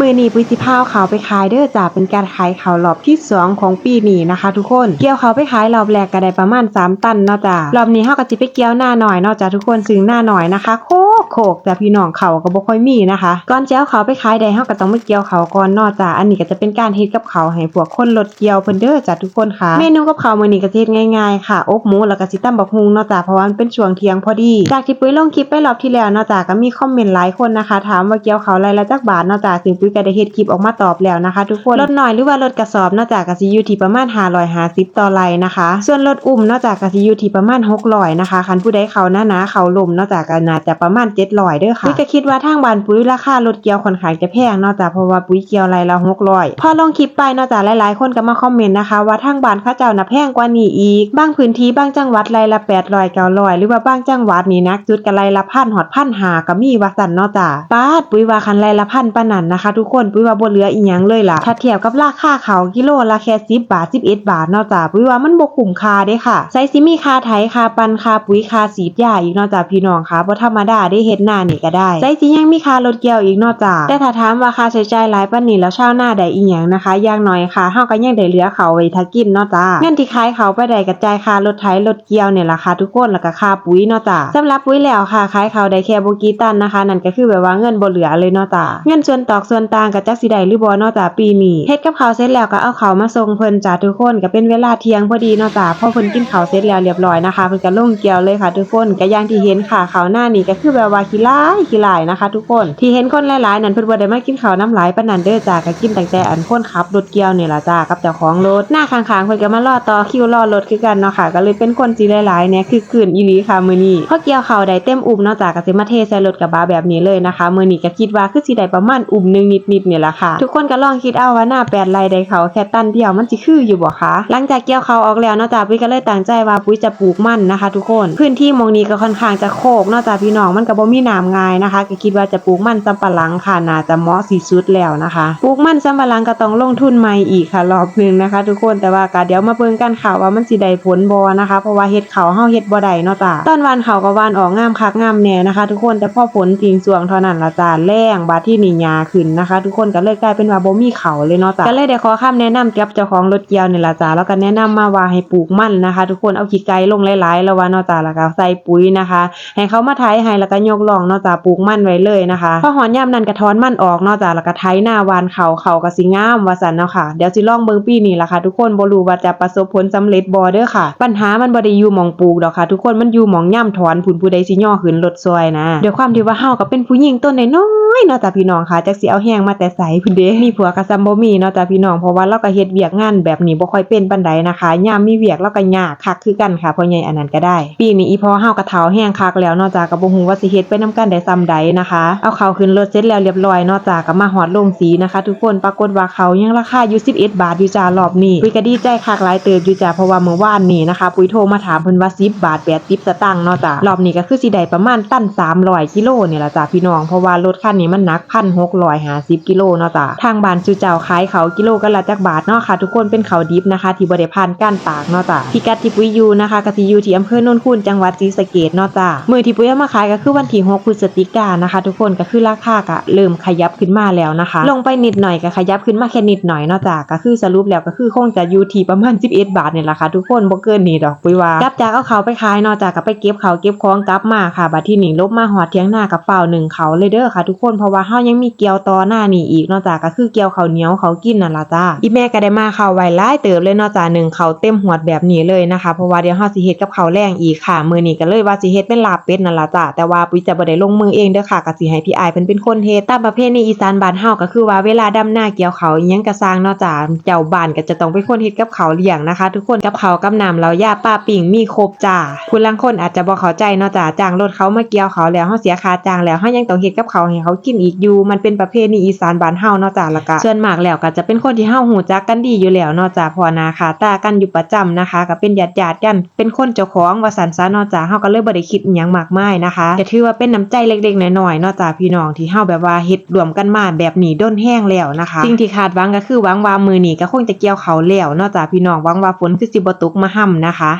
มือนี้ปุ้ยสิพาวเขาวไปขายเด้อจ้าเป็นการขายเขาวรอบที่สองของปีนี้นะคะ ทุกคนเกี่ยวเขาไปขายรอบแรกก็ได้ประมาณ 3 ตันเนาะจ้ารอบนี้เฮาก็สิไปเกี่ยวหน้าหน่อยเนาะจ้าทุกคนซึ่งหน้าหน่อยนะคะโคกโคกแต่พี่น้องเขาก็บ่ค่อยมีนะคะก่อนจะเอาเขาไปขายได้เฮาก็ต้องมาเกี่ยวเขาก่อนเนาะจ้าอันนี้ก็จะเป็นการเฮ็ดกับเขาให้พวกคนรถเกี่ยวเพิ่นเด้อจ้าทุกคนค่ะเมนูกับเขามื้อนี้ก็เฮ็ดง่ายๆค่ะอบหมูแล้วก็สิตำบักฮุงเนาะจ้าเพราะว่ามันเป็นช่วงเที่ยงพอดีจากที่ปุ้ยลงคลิปไปรอบที่แล้วเนาะจ้าก็มีคอมเมนต์หลายคนนะคะ ถามว่าเกี่ยวเขาไรละจักบาทเนาะจ้าซึ่งปุ้ยก็ได้เฮ็ดคลิปออกมาตอบแล้วนะคะ ทุกคนลดหน่อยหรือว่าลดกระสอบเนาะจ้าก็สิยูที่ประมาณ550ต่อไร่นะคะ ส่วนลดอุ่มเนาะจ้าก็สิยูที่ประมาณ600นะคะคันผู้ใดเขาหน้าหนาเขาลมเนาะจ้าก็น่าจะประมาณ700เด้อค่ะปุ้ยก็คิดว่าทางบานปุ้ยราคารถเกี่ยวค่อนข้างจะแพงเนาะจ้าเพราะว่าปุ้ยเกี่ยวไรละ600พอลงคลิปไปเนาะจ้าหลายๆ คนก็มาคอมเมนต์นะคะ ว่าทางบานข้าเจ้าน่ะแพงกว่านี้อีกบางพื้นที่บางจังหวัดไรละ800 900หรือว่าบางจังหวัดนี่นักจุดก็ไรละพันหอดพันหาก็มีว่าซั่นเนาะจ้าป้าดปุ้ยว่าคันไรละพันปานนั้นนะคะทุกคนปุ้ยว่าบ่เหลืออีหยังเลยล่ะถ้าเทียบกับราคาเขากิโลละแค่10บบาท11บเอ็ดบาทนาะจ้าปุ้ยว่ามันบ่คุ้มค่าเด้ค่ะใส่สิมีค่าไถค่าปันค่าปุ๋ยค่าสีดยาอีกนาะจ้าพี่น้องค่ะบ่ธรรมดาได้เฮ็ดหน้านี่ก็ได้ใส่สิยังมีค่ารถเกี่ยวอีกนาะจ้าแต่ถ้าถามว่าค่าใช้จ่ายหลายปานนี้แล้วชาวนาได้อีหยังนะคะอย่างน้อยค่ะเฮาก็ยังได้เหลือเขาไว้ถ้ากินนาะจ้าเงินที่ขายเขาไปได้กระจายค่ารถไถรถเกี่ยวเนี่ยล่ะค่ะทุกคนแล้วก็ค่าปุ๋ยนาะจ้าสำหรับปุ๋ยแล้วค่ะขายเขาได้แค่บ่กี่ตันนะคะ นั่นก็คือแบบว่าเงินบ่เหลือเลยนาะจ้าเงินส่วนตอกส่วนต่างก็จักสิได้หรือบ่เนาะจ้าปีนี้เฮ็ดกับข้าวเสร็จแล้วก็เอาเขาวมาส่งเพิ่นจ้าทุกคนก็เป็นเวลาเที่ยงพอดีเนาะจ้าพอเพิ่นกินข้าวเสร็จแล้วเรียบร้อยนะคะเพิ่นก็ลงเกี่ยวเลยค่ะทุกคนก็อย่างที่เห็นค่ะข้าวหน้านี่ก็คือแบบว่าขี้ร้ายขี้ลายนะคะ ทุกคนที่เห็นคนหลายๆ นั่นเพิ่นบ่ได้มากินข้าวน้ำหลายปานนั้นเด้อจ้าก็กินตั้งแต่อันคนขับรถเกี่ยวนี่ล่ะจ้ากับเจ้าของรถหน้าข้างๆเพิ่นก็มารอต่อคิวรอรถคือกันเนาะค่ะก็เลยเป็นคนสิหลายๆเนี่ยคือคืนอีหลีค่ะมื้อนี้พอเกี่ยวข้าวได้เต็มอุ้มเนาะจ้าก็สิมาเทใส่รถกระบะแบบนี้เลยนะคะมื้อนี้ก็คิดว่าคือสิได้ประมาณอุ้มนึงนิดๆนี่ล่ะค่ะ ทุกคนก็ลองคิดเอาว่าหน้าแปดไร่ได้เขาแค่ตันเดียวมันสิคืออยู่บ่คะหลังจากเกี่ยวเขาออกแล้วเนาะจ้าปุ้ยก็เลยตั้งใจว่าปุ้ยจะปลูกมันนะคะ ทุกคนพื้นที่มองนี้ก็ค่อนข้างจะโคกเนาะจ้าพี่น้องมันก็บ่มีน้ำง่ายนะคะก็คิดว่าจะปลูกมันสำปะหลังค่ะน่าจะเหมาะที่สุดแล้วนะคะปลูกมันสำปะหลังก็ต้องลงทุนใหม่อีกค่ะรอบหนึ่งนะคะ ทุกคนแต่ว่าก็เดี๋ยวมาเบิ่งกันค่ะว่ามันสิได้ผลบ่นะคะ เพราะว่าเฮ็ดเขาเฮาเฮ็ดบ่ได้เนาะจ้าตอนวานเขาก็วานออกงามคักงามแน่นะคะ ทุกคนแต่พอฝนจริงสวงเท่านั้นละจ้าแรงบาที่นี่หญ้าขึ้นนะะคะ ทุกคนก็เลยกลายเป็นว่าบ่มีเขาเลยเนาะจ้าก็เลยได้ขอคำแนะนำกับเจ้าของรถเกียวนี่ล่ะจ้าแล้วก็แนะนำมาว่าให้ปลูกมันนะคะ ทุกคนเอาขี้ไก่ลงหลายๆแล้วว่าเนาะจ้าแล้วก็ใส่ปุ๋ยนะคะ ให้เขามาไถให้แล้วก็ยกล่องเนาะจ้าปลูกมันไว้เลยนะคะพอหอนยามนั้นก็ถอนมันออกเนาะจ้าแล้วก็ไถหน้าวานเขาเขาก็สิงามว่าซั่นเนาะค่ะเดี๋ยวสิลองเบิ่งปีนี้ล่ะค่ะ ทุกคนบ่รู้ว่าจะประสบผลสำเร็จบ่เด้อค่ะ ปัญหามันบ่ได้อยู่หม่องปลูกดอกค่ะ ทุกคนมันอยู่หม่องย่ำถอนผุนผู้ใดสิย่อขึ้นรถซอยนะด้วยความที่ว่าเฮาก็เป็นผู้หญิงต้นน้อยๆเนาะจ้าพี่น้องค่ะจักสิเอาแห้งมาแต่ไสพุ่นเด้มีผัวก็ซ้ำบ่มีเนาะจ้าพี่น้องเพราะว่าเราก็เฮ็ดเวียกงานแบบนี้บ่ค่อยเป็นปานใดนะคะยามมีเวียกเราก็ยากคักคือกันค่ะพ่อใหญ่อันนั้นก็ได้ ปีนี้อีพอเฮาก็เฒ่าแห้งคักแล้วเนาะจ้าก็บ่ฮู้ว่าสิเฮ็ดไปนํกันได้ซ้ำใดนะคะ เอาเขาขึ้นรถเสร็จแล้วเรียบร้อยเนาะจ้าก็มาฮอดโรงสีนะคะ ทุกคนปรากฏว่าเขายังราคาอยู่11บาทอยู่จ้ารอบนี้ปุ้ยก็ดีใจคักหลายเติบอยู่จ้าเพราะว่าเมื่อวานนี้นะคะ ปุ้ยโทรมาถามเพิ่นว่า10บาท80สตางค์เนาะจ้ารอบนี้ก็คือสิได้ประมาณตัน300กิโลนี่ล่ะจ้าพี่น้องเพราะว่ารถคันนี้มันหนัก1,650กิโลเนาะจ้าทางบ้านจูเจ้าขายเขากิโลก็ละจักบาทเนาะค่ะ ทุกคนเป็นเขาดิบนะคะ ที่บ่ได้ผ่านการตากเนาะจ้าพิกัดที่ปุ้ยอยู่นะคะก็สิอยู่ที่อำเภอโนนคูนจังหวัดศรีสะเกษเนาะจ้ามือที่ปุ้ยมาขายก็คือวันที่6พฤศจิกายนนะคะ ทุกคนก็คือราคาก็เริ่มขยับขึ้นมาแล้วนะคะ ลงไปนิดหน่อยก็ขยับขึ้นมาแค่นิดหน่อยเนาะจ้าก็คือสรุปแล้วก็คือคงจะอยู่ที่ประมาณ 11 บาทเนี่ยแหละค่ะทุกคนบ่เกินนี้ดอกปุ้ยว่ากลับจากเอาเขาไปขายเนาะจ้าก็ไปเก็บเขาเก็บของกลับมาค่ะบัดที่นี่ลบมาหอดเทียงหน้ากับเป่าหนึ่งเขาเลยเด้อค่ะ ทุกคนเพราะว่าเฮายังมีเกี่ยวต่อหน้านี่อีกเนาะจ้าก็คือเกี่ยวเขาเหนียวเขากินนั่นละจ้าอีแม่ก็ได้มาเขาไว้หลายเติบเลยเนาะจ้าหนึ่งเขาเต็มหวดแบบนี้เลยนะคะเพราะว่าเดี๋ยวเฮาสิเฮ็ดกับเขาแรงอีกค่ะมื้อนี้ก็เลยว่าสิเฮ็ดเป็นลาบเป็ดนั่นละจ้าแต่ว่าปุ้ยจะบ่ได้ลงมือเองเด้อค่ะก็สิให้พี่อายเพิ่นเป็นคนเฮ็ดตามประเพณีอีสานบ้านเฮาก็คือว่าเวลาดำหน้าเกี่ยวเขาอิหยังก็สร้างเนาะจ้าเจ้าบ้านก็จะต้องเป็นคนเฮ็ดกับเขาเลี้ยงนะคะ ทุกคนกับเขากับน้ำเราย่าป้าปิ่งมีครบจ้าคุณลังคนอาจจะบ่เข้าใจเนาะจ้าจ้างรถเขามาเกี่ยวเขาแล้วเฮาเสียค่าจ้างแล้วเฮายังต้องเฮ็ดกับเขาให้เขากินอีกอยู่มันเป็นประเพณีอีสานบ้านเฮาเนาะจ้าแล้วก็ส่วนมากแล้วก็จะเป็นคนที่เฮาฮู้จักกันดีอยู่แล้วเนาะจ้าพอนาขาตากันอยู่ประจำนะคะ ก็เป็นญาติๆกันเป็นคนเจ้าของว่าสันซะเนาะจ้าเฮาก็เลยบ่ได้คิดอิหยังมากมายนะคะแต่ถือว่าเป็นน้ำใจเล็กๆน้อยๆเนาะจ้าพี่น้องที่เฮาแบบว่าเฮ็ดรวมกันมาแบบนี้ด้นแห้งแล้วนะคะสิ่งที่คาดหวังก็คือหวังว่ามือนี้ก็คงจะเกี่ยวเขาแล้วเนาะจ้าพี่น้องหวังว่าฝนคือสิบ่ตกมาห่ํนะคะ